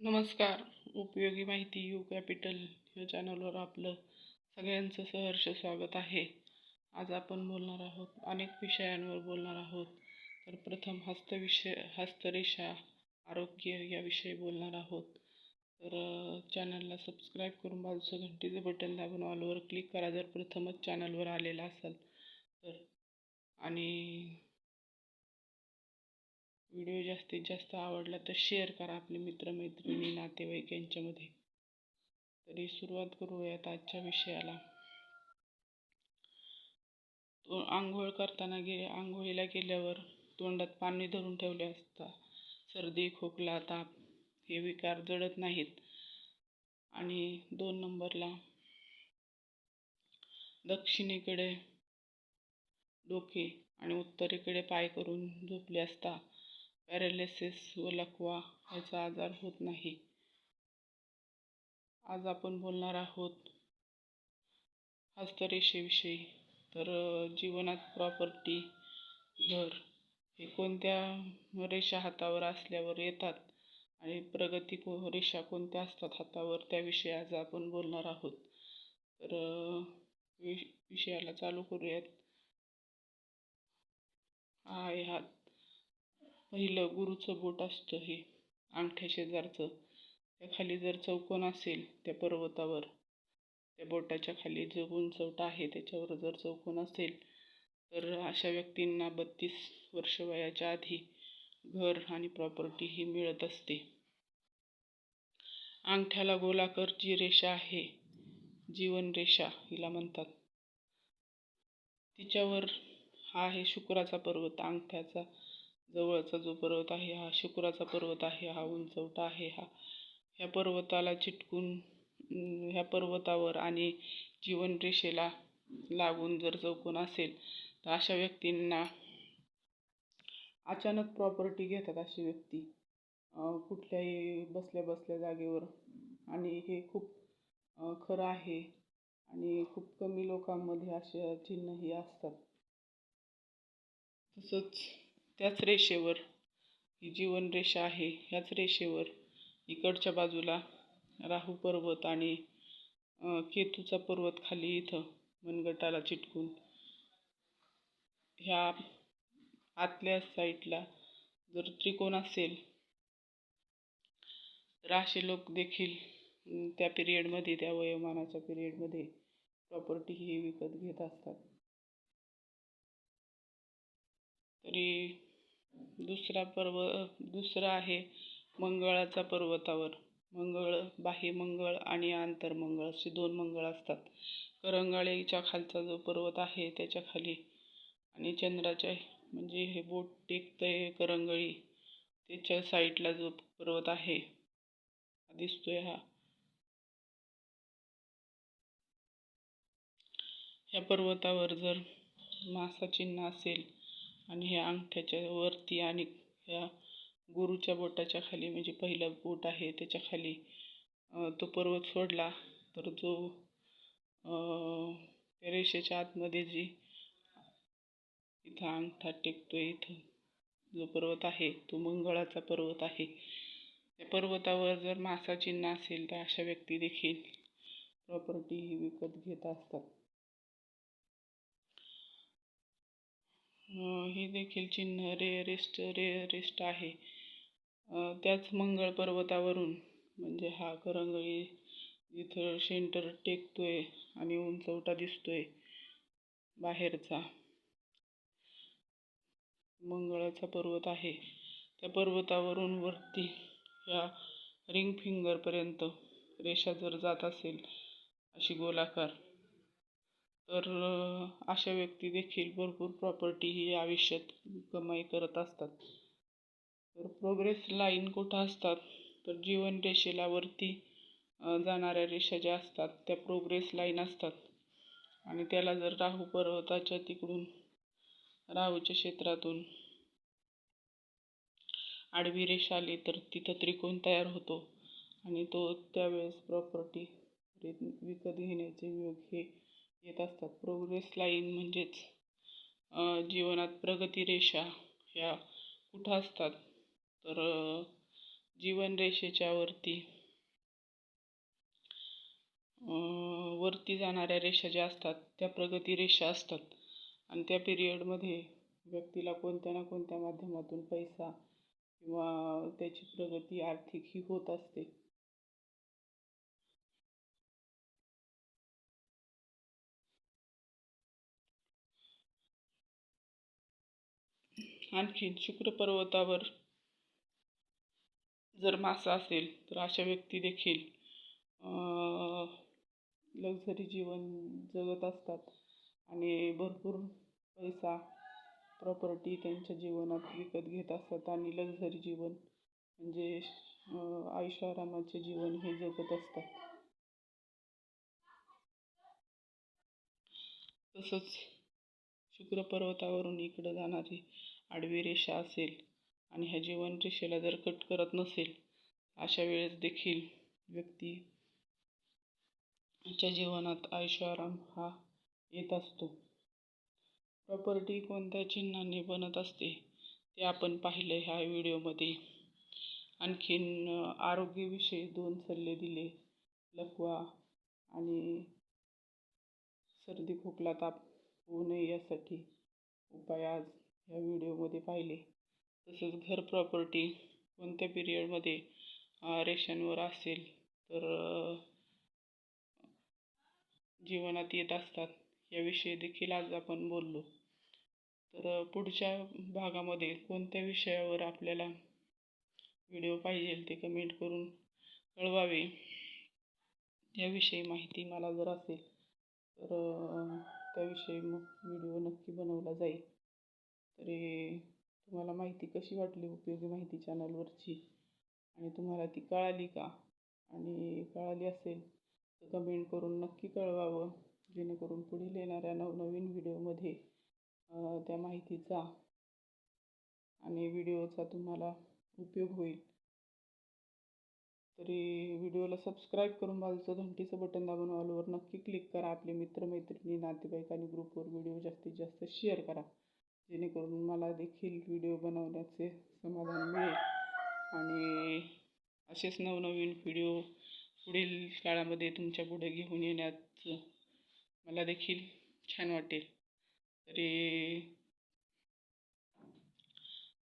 नमस्कार. उपयोगी माहिती यू कॅपिटल या चॅनलवर आपलं सगळ्यांचं सहर्ष स्वागत आहे. आज आपण बोलणार आहोत अनेक विषयांवर बोलणार आहोत. तर प्रथम हस्तविषय हस्तरेषा आरोग्य याविषयी बोलणार आहोत. तर चॅनलला सबस्क्राईब करून बाजूचं घंटीचं बटन दाबून ऑलवर क्लिक करा जर प्रथमच चॅनलवर आलेला असाल तर. आणि व्हिडिओ जास्तीत जास्त आवडला तर शेअर करा आपले मित्रमैत्रिणी नातेवाईक यांच्यामध्ये. तरी सुरुवात करूयात आजच्या विषयाला. तो आंघोळ करताना गे आंघोळीला गेल्यावर तोंडात पाणी धरून ठेवले असता सर्दी खोकला ताप हे विकार जडत नाहीत. आणि दोन नंबरला दक्षिणेकडे डोके आणि उत्तरेकडे पाय करून झोपले असता पॅरालिसिस व लकवा याचा आजार होत नाही. आज आपण बोलणार आहोत हस्तरेषेविषयी. तर जीवनात प्रॉपर्टी घर हे कोणत्या रेषा हातावर असल्यावर येतात आणि प्रगती को रेषा कोणत्या असतात हातावर त्याविषयी आज आपण बोलणार आहोत. तर विषयाला चालू करूयात. हा हात पहिलं गुरुचं बोट असतं हे. अंगठ्या शेजारचं. त्या खाली जर चौकोन असेल त्या पर्वतावर. त्या बोटाच्या खाली जो उंचवटा आहे त्याच्यावर जर चौकोन असेल तर अशा व्यक्तींना बत्तीस वर्ष वयाच्या आधी घर आणि प्रॉपर्टी ही मिळत असते. अंगठ्याला गोलाकर जी रेषा आहे जीवन रेषा हिला म्हणतात. तिच्यावर हा आहे शुक्राचा पर्वत. अंगठ्याचा जवळचा जो पर्वत आहे हा शुक्राचा पर्वत आहे हा उंचवटा आहे हा ह्या पर्वताला चिटकून ह्या पर्वतावर आणि जीवनरेषेला लागून जर चौकोन असेल तर अशा व्यक्तींना अचानक प्रॉपर्टी घेतात अशी व्यक्ती. कुठल्याही बसल्या बसल्या जागेवर. आणि हे खूप खरं आहे. आणि खूप कमी लोकांमध्ये अशा चिन्हही असतात. तसंच त्याच रेषेवर ही जीवन रेषा आहे ह्याच रेषेवर इकडच्या बाजूला राहू पर्वत आणि केतूचा पर्वत खाली इथं मनगटाला चिटकून. ह्या आतल्या साईडला जर त्रिकोण असेल तर असे लोक देखील त्या पिरियडमध्ये त्या वयोमानाच्या पिरियडमध्ये प्रॉपर्टी ही विकत घेत असतात. तरी दुसरा पर्व दुसरा आहे मंगळाचा पर्वतावर. मंगळ बाह्य मंगळ आणि आंतरमंगळ असे दोन मंगळ असतात. करंगाळीच्या खालचा जो पर्वत आहे त्याच्याखाली आणि चंद्राच्या म्हणजे हे बोट टेकतंय करंगळी त्याच्या साईडला जो पर्वत आहे दिसतोय हा. ह्या पर्वतावर जर मासा चिन्ह असेल आणि ह्या अंगठ्याच्या वरती आणि ह्या गुरुच्या बोटाच्या खाली म्हणजे पहिला बोट आहे त्याच्याखाली तो पर्वत सोडला. तर जो रेषेच्या आतमध्ये जी इथं अंगठा टेकतोय इथं जो पर्वत आहे तो मंगळाचा पर्वत आहे. त्या पर्वतावर जर मासा चिन्ह असेल तर अशा व्यक्ती देखील प्रॉपर्टी ही विकत घेत असतात. ही देखील चिन्ह रेअरेस्ट रेअरेस्ट आहे. त्याच मंगळ पर्वतावरून म्हणजे हा करंगळी इथं सेंटर टेकतोय आणि उंचवटा दिसतोय बाहेरचा. मंगळाचा पर्वत आहे. त्या पर्वतावरून वरती या रिंग फिंगरपर्यंत रेषा जर जात असेल अशी गोलाकार तर अशा व्यक्ती देखील भरपूर प्रॉपर्टी ही आयुष्यात कमाई करत असतात. तर प्रोग्रेस लाईन कुठं असतात? तर जीवन रेषेला वरती जाणाऱ्या रेषा ज्या असतात त्या प्रोग्रेस लाईन असतात. आणि त्याला जर राहू पर्वताच्या तिकडून राहूच्या क्षेत्रातून आडवी रेषा आली तर तिथं त्रिकोण तयार होतो. आणि तो त्यावेळेस प्रॉपर्टी विकत घेण्याचे योग हे येत असतात. प्रोग्रेस लाईन म्हणजेच जीवनात प्रगती रेषा ह्या कुठं असतात? तर जीवनरेषेच्या वरती. वरती जाणाऱ्या रेषा ज्या असतात त्या प्रगती रेषा असतात. आणि त्या पिरियडमध्ये व्यक्तीला कोणत्या ना कोणत्या माध्यमातून पैसा किंवा त्याची प्रगती आर्थिक ही होत असते. आणखीन शुक्र पर्वतावर जर मासा असेल तर अशा व्यक्ती देखील लक्झरी जीवन जगत असतात. आणि भरपूर पैसा प्रॉपर्टी त्यांच्या जीवनात विकत घेत असतात. आणि लक्झरी जीवन म्हणजे आयुष्यारामाचे जीवन हे जगत असतात. तसंच शुक्र पर्वतावरून इकडं जाणारी आडवी रेषा असेल आणि ह्या जीवन रेषेला जर कट करत नसेल अशा वेळेस देखील व्यक्ती च्या जीवनात आयुष्याराम हा येत असतो. प्रॉपर्टी कोणत्या चिन्हाने बनत असते ते आपण पाहिलं ह्या व्हिडिओमध्ये. आणखीन आरोग्यविषयी दोन सल्ले दिले. लकवा आणि सर्दी खोकला ताप होऊ नये यासाठी उपाय आज ह्या व्हिडिओमध्ये पाहिले. तसंच घर प्रॉपर्टी कोणत्या पिरियडमध्ये रेशनवर असेल तर जीवनात येत असतात याविषयी देखील आज आपण बोललो. तर पुढच्या भागामध्ये कोणत्या विषयावर आपल्याला व्हिडिओ पाहिजे ते कमेंट करून कळवावे याविषयी माहिती मला जर असेल तर त्याविषयी मग व्हिडिओ नक्की बनवला जाईल. तरी तुम्हाला माहिती कशी वाटली उपयोगी माहिती चॅनलवरची आणि तुम्हाला ती कळाली का? आणि कळाली असेल तर कमेंट करून नक्की कळवावं. जेणेकरून पुढील येणाऱ्या नवनवीन व्हिडिओमध्ये त्या माहितीचा आणि व्हिडिओचा तुम्हाला उपयोग होईल. तरी व्हिडिओला सबस्क्राईब करून बाजूचं घंटीचं बटन दाबून ऑलवर नक्की क्लिक करा. आपले मित्रमैत्रिणी नातेवाईक आणि ग्रुपवर व्हिडिओ जास्तीत जास्त शेअर करा. जेणेकरून मला देखील व्हिडिओ बनवण्याचे समाधान मिळेल. आणि असेच नवनवीन व्हिडिओ पुढील काळामध्ये तुमच्यापुढे घेऊन येण्याचं मला देखील छान वाटेल. तरी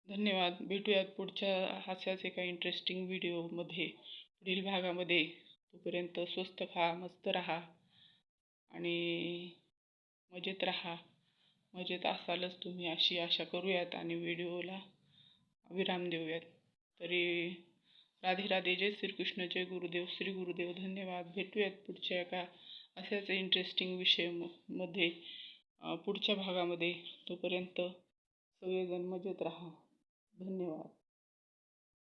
धन्यवाद. भेटूयात पुढच्या अशाच एका इंटरेस्टिंग व्हिडिओमध्ये पुढील भागामध्ये. तोपर्यंत स्वस्त खा मस्त राहा आणि मजेत राहा. मजेत असालच तुम्ही अशी आशा करूयात आणि व्हिडिओला विराम देऊयात. तरी राधे राधे. जय श्रीकृष्ण. जय गुरुदेव. श्री गुरुदेव धन्यवाद. भेटूयात पुढच्या एका अशाच इंटरेस्टिंग विषय म- मध्ये पुढच्या भागामध्ये. तोपर्यंत सगळेजण मजेत राहा. धन्यवाद.